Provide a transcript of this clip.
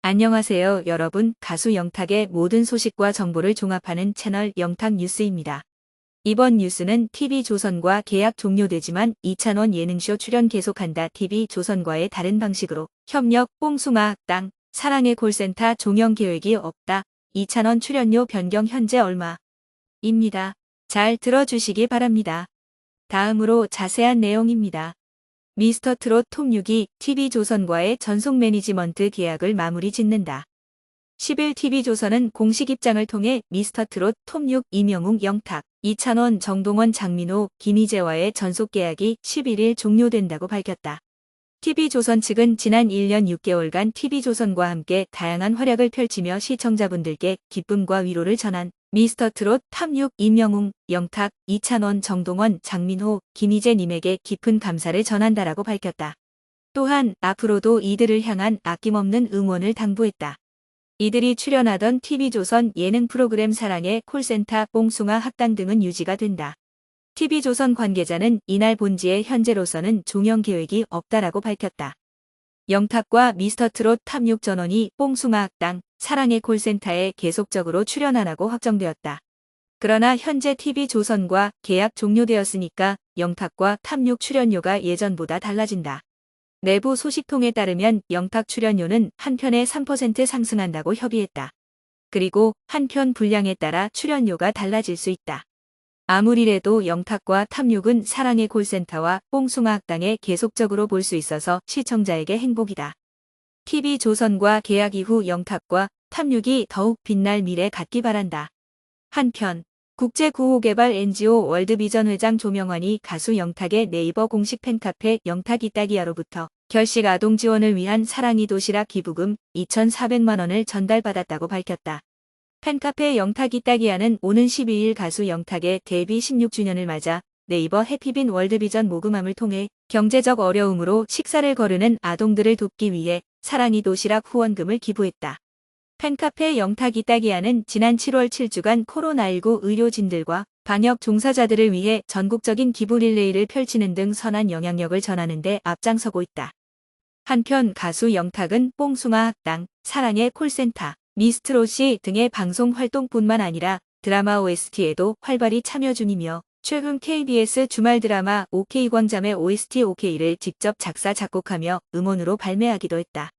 안녕하세요 여러분 가수 영탁의 모든 소식과 정보를 종합하는 채널 영탁 뉴스입니다. 이번 뉴스는 TV조선과 계약 종료되지만 이찬원 예능쇼 출연 계속한다 TV조선과의 다른 방식으로 협력 뽕숭아 땅 사랑의 콜센터 종영 계획이 없다. 이찬원 출연료 변경 현재 얼마 입니다. 잘 들어주시기 바랍니다. 다음으로 자세한 내용입니다. 미스터 트롯 톱6이 TV조선과의 전속 매니지먼트 계약을 마무리 짓는다. 10일 TV조선은 공식 입장을 통해 미스터 트롯 톱6 이명웅 영탁, 이찬원 정동원 장민호 김희재와의 전속 계약이 11일 종료된다고 밝혔다. TV조선 측은 지난 1년 6개월간 TV조선과 함께 다양한 활약을 펼치며 시청자분들께 기쁨과 위로를 전한 미스터 트롯 탑6 임영웅, 영탁, 이찬원, 정동원, 장민호, 김희재님에게 깊은 감사를 전한다라고 밝혔다. 또한 앞으로도 이들을 향한 아낌없는 응원을 당부했다. 이들이 출연하던 TV조선 예능 프로그램 사랑의 콜센터 뽕숭아 학당 등은 유지가 된다. TV조선 관계자는 이날 본지에 현재로서는 종영 계획이 없다라고 밝혔다. 영탁과 미스터트롯 탑6 전원이 뽕숭아 학당, 사랑의 콜센터에 계속적으로 출연하라고 확정되었다. 그러나 현재 TV조선과 계약 종료되었으니까 영탁과 탑6 출연료가 예전보다 달라진다. 내부 소식통에 따르면 영탁 출연료는 한 편에 3% 상승한다고 협의했다. 그리고 한편 분량에 따라 출연료가 달라질 수 있다. 아무리래도 영탁과 탑6은 사랑의 콜센터와 뽕숭아 학당에 계속적으로 볼 수 있어서 시청자에게 행복이다. TV조선과 계약 이후 영탁과 탑6이 더욱 빛날 미래 갖기 바란다. 한편 국제구호개발 NGO 월드비전 회장 조명환이 가수 영탁의 네이버 공식 팬카페 영탁 이따기야로부터 결식 아동 지원을 위한 사랑이 도시락 기부금 2,400만 원을 전달받았다고 밝혔다. 팬카페 영탁 이 따기야는 오는 12일 가수 영탁의 데뷔 16주년을 맞아 네이버 해피빈 월드비전 모금함을 통해 경제적 어려움으로 식사를 거르는 아동들을 돕기 위해 사랑이 도시락 후원금을 기부했다. 팬카페 영탁이 따기야는 지난 7월 7주간 코로나19 의료진들과 방역 종사자들을 위해 전국적인 기부 릴레이를 펼치는 등 선한 영향력을 전하는 데 앞장서고 있다. 한편 가수 영탁은 뽕숭아 학당, 사랑의 콜센터, 미스트롯이 등의 방송 활동뿐만 아니라 드라마 OST에도 활발히 참여 중이며 최근 KBS 주말 드라마 OK광잠의 OST OK를 직접 작사 작곡하며 음원으로 발매하기도 했다.